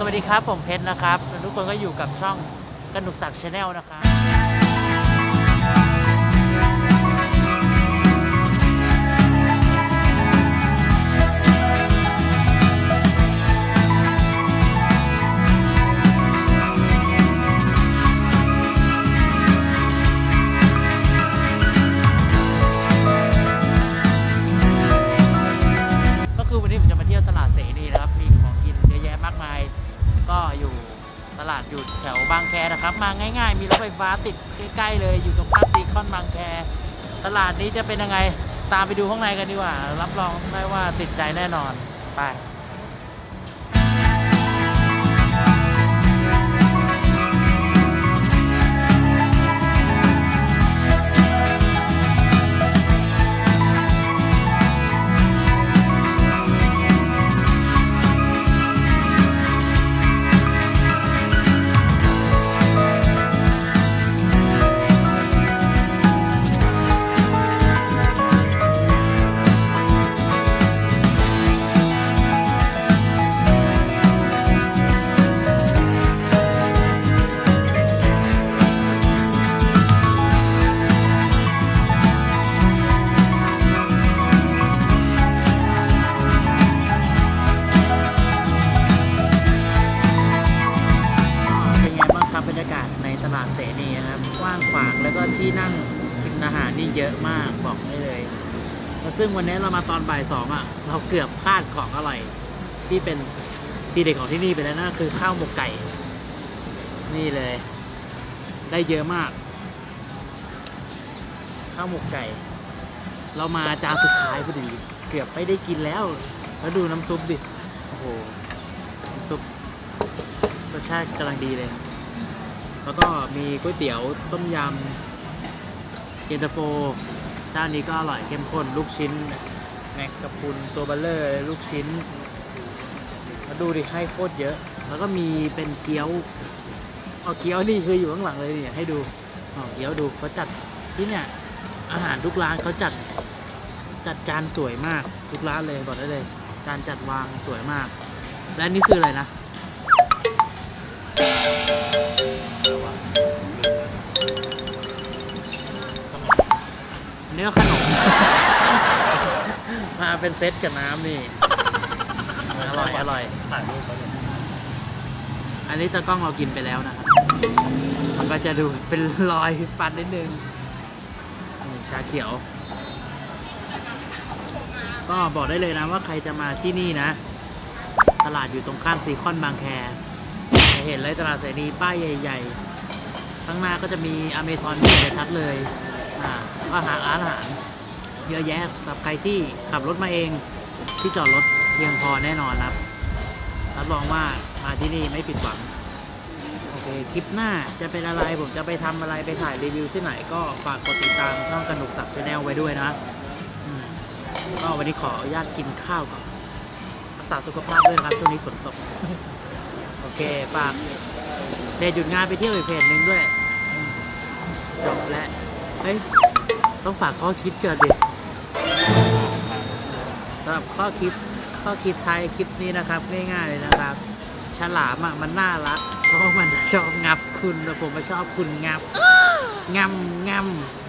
สวัสดีครับ ผมเพชรนะครับ ทุกคนก็อยู่กับช่องกนุกศักดิ์ชาแนลนะครับ ก็อยู่ตลาดอยู่แถวบางแคนะครับ มาง่าย ๆ มีรถไฟฟ้าติดใกล้ๆเลยอยู่ตรงข้ามซีคอนบางแค ตลาดนี้จะเป็นยังไงตามไปดูข้างในกันดีกว่า รับรองได้ว่าติดใจแน่นอนไป ลาดเสนีครับกว้างขวางแล้วก็ที่นั่งกินอาหารนี่เยอะมากบอกได้เลยแล้วซึ่งวันนี้เรามาตอนบ่ายสองอะ เราเกือบพลาดของอร่อยที่เป็นทีเด็ดของที่นี่ไปแล้วนะคือข้าวหมกไก่ นี่เลย ได้เยอะมาก ข้าวหมกไก่ เรามาจานสุดท้ายพอดี เกือบไม่ได้กินแล้ว แล้วดูน้ำซุปดิ โอ้โห น้ำซุปรสชาติกำลังดีเลย แล้วก็มีก๋วยเตี๋ยวต้มยำเย็นตาโฟเจ้านี้ก็อร่อยเข้มข้นลูกชิ้นแม็กกะพุนตัวเบลเลอร์ลูกชิ้นมาดูดิให้โคตรเยอะ แล้วก็มีเป็นเกี๊ยวเอาเกี๊ยวนี่คืออยู่ข้างหลังเลยเนี่ยให้ดูอ๋อเกี๊ยวดูเขาจัดที่เนี่ยอาหารทุกร้านเขาจัดจัดจานสวยมากทุกร้านเลยบอกได้เลยการจัดวางสวยมาก และนนี่คืออะไรนะ อันนี้ก็ขนม มาเป็นเซตกับน้ำนี่อร่อยอร่อย ถ่ายรูปไว้เลยอันนี้ตะกล้องเรากินไปแล้วนะครับ มันก็จะดูเป็นรอยฟันนิดนึงนี่ชาเขียว ก็บอกได้เลยนะว่าใครจะมาที่นี่นะ ตลาดอยู่ตรงข้ามซีคอนบางแคจะเห็นเลยตลาดเสรีป้ายใหญ่ ๆ ข้างหน้าก็จะมีอเมซอนที่เห็นชัดเลย อาหาร้านอาหาร เยอะแยะสำหรับใครที่ขับรถมาเองที่จอดรถเพียงพอแน่นอนครับรับรองว่ามาที่นี่ไม่ผิดหวังโอเคคลิปหน้าจะเป็นอะไรผมจะไปทำอะไรไปถ่ายรีวิวที่ไหนก็ฝากกดติดตามช่องกระหนุกศักดิ์ชาแนลไว้ด้วยนะก็วันนี้ขออนุญาตกินข้าวก่อนรักษาสุขภาพด้วยครับช่วงนี้ฝนตก โอเคฝากเพจหยุดงานไปเที่ยวอีกเพจหนึ่งด้วยจบแล้ว เอ้ยต้องฝากข้อคิดเกิดดิสำหรับข้อคิดข้อคิดไทายคลิปนี้นะครับง่ายๆเลยนะครับ ฉลามอะมันน่ารักเพราะว่ามันชอบงับคุณแต่ผมไม่ชอบคุณงับงำงำ